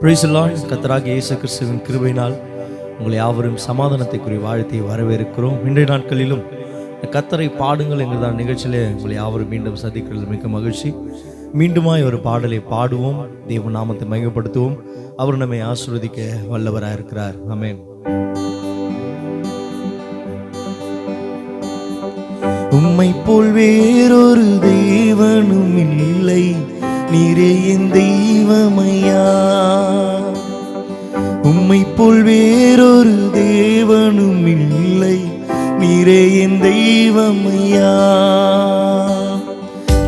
பிரைசலான் கத்தராக இயேசு கிறிஸ்துவின் கிருபையினால் உங்களை யாவரும் சமாதானத்தை குறி வரவேற்கிறோம். இன்றைய நாட்களிலும் கத்தரை பாடுங்கள் என்கிறதான நிகழ்ச்சியிலே உங்களை யாவரும் மீண்டும் சந்திக்கிறது மிக்க மகிழ்ச்சி. மீண்டுமாய் ஒரு பாடலை பாடுவோம். தேவ நாமத்தை மையப்படுத்துவோம் அவர் நம்மை ஆசிர்வதிக்க வல்லவராக இருக்கிறார். ஆமென். உம்மை போல் வேறொரு தேவனும் இல்லை. நீரே என் வேறொரு தேவனும் இல்லை. நீரே என் தெய்வமையா.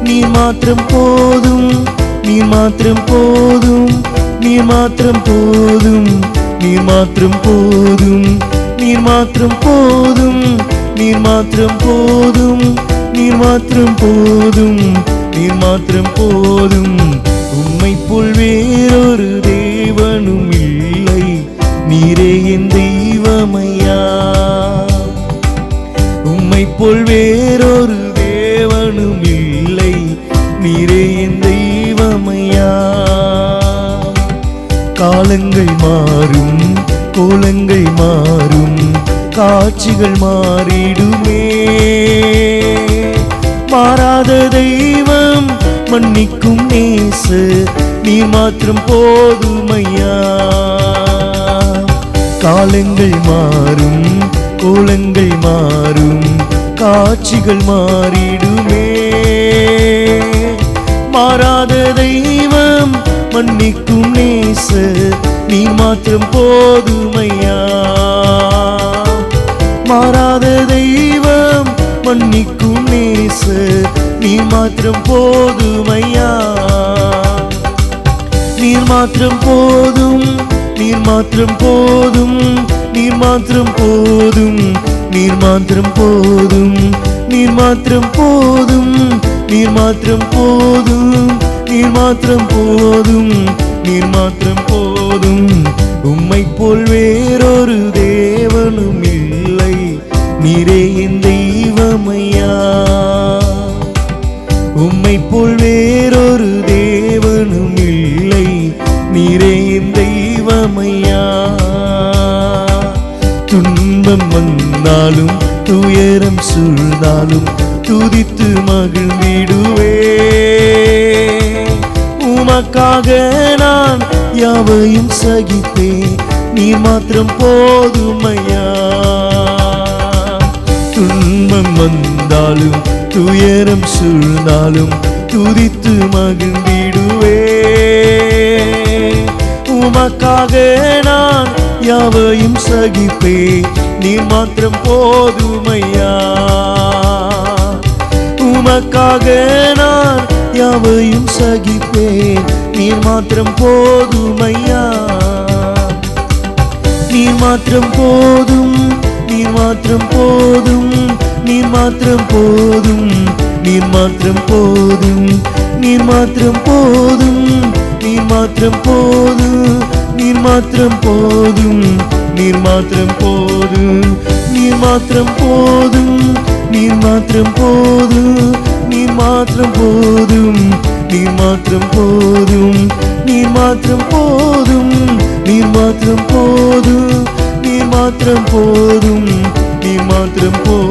நீ மாத்திரம் போதும் நீ மாத்திரம் போதும் நீ மாத்திரம் போதும் நீ மாத்திரம் போதும் நீ மாத்திரம் போதும் நீ மாத்திரம் போதும் நீர் மாத்திரம் போதும் நீர் மாத்திரம் போதும். உம்மை போல் வேறொரு தேவனும் இல்லை. நீரே என் தெய்வமையா. காலங்கள் மாறும் கோலங்கள் மாறும் காட்சிகள் மாறிடுமே. மாறாத தெய்வம் மன்னிக்கும் நேசு நீ மாத்திரம் போதுமையா. காலங்கள் மாறும் கோலங்கள் மாறும் காட்சிகள் மாறிடுமே. மாறாத தெய்வம் மன்னிக்கும் நேச நீ மாத்திரம் போதுமையா? மாறாத தெய்வம் மன்னிக்கும் நேச நீ மாத்திரம் போதுமையா? நீர் மாத்திரம் போதும் நீர் மாத்திரம் போதும் நீர் மாத்திரம் போதும் நீர் மாத்திரம் போதும் நீர் மாத்திரம் போதும் நீர் மாத்திரம் போதும் நீர் மாத்திரம் போதும் நீர் மாத்திரம் போதும். உம்மை போல் வேறொரு தேவனும் இல்லை நீரே என் தெய்வமையா. உம்மை போல் வேறொரு தேவனும் இல்லை நீரே என் தெய்வம் சூழ்ந்தாலும் துயரம் சூழ்ந்தாலும் துதித்து மகிழ்ந்திடுவே. உமக்காக நான் யாவையும் சகித்தேன் நீ மாத்திரம் போதுமையா? துன்பம் வந்தாலும் துயரம் சூழ்ந்தாலும் துதித்து மகிழ்ந்திடுவே. உமக்காக நான் யாவையும் சகிப்பேன் நீ மாத்திரம் போதுமையா? உமக்காக நான் யாவையும் சகிப்பேன். நீர் மாத்திரம் போதுமையா? நீர் மாத்திரம் போதும் நீர் மாத்திரம் போதும் நீர் மாத்திரம் போதும் நீர் மாத்திரம் போதும் நீர் மாத்திரம் போதும் நீர் மாத்திரம் போதும் நீர் மாத்திரம் போதும். நீர் மாத்திரம் போதும் நீர் மாத்திரம் போதும் நீர் மாத்திரம் போதும் நீர் மாத்திரம் போதும் நீர் மாத்திரம் போதும் நீர் மாத்திரம் போதும் நீர் மாத்திரம் போதும் நீர் மாத்திரம் போதும் நீர் மாத்திரம் போதும்.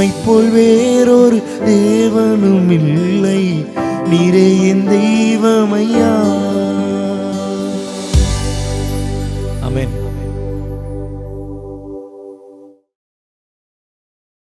உம்மை போல் வேறொரு தேவனும் இல்லை. நீரே என் தெய்வமையா அமேன்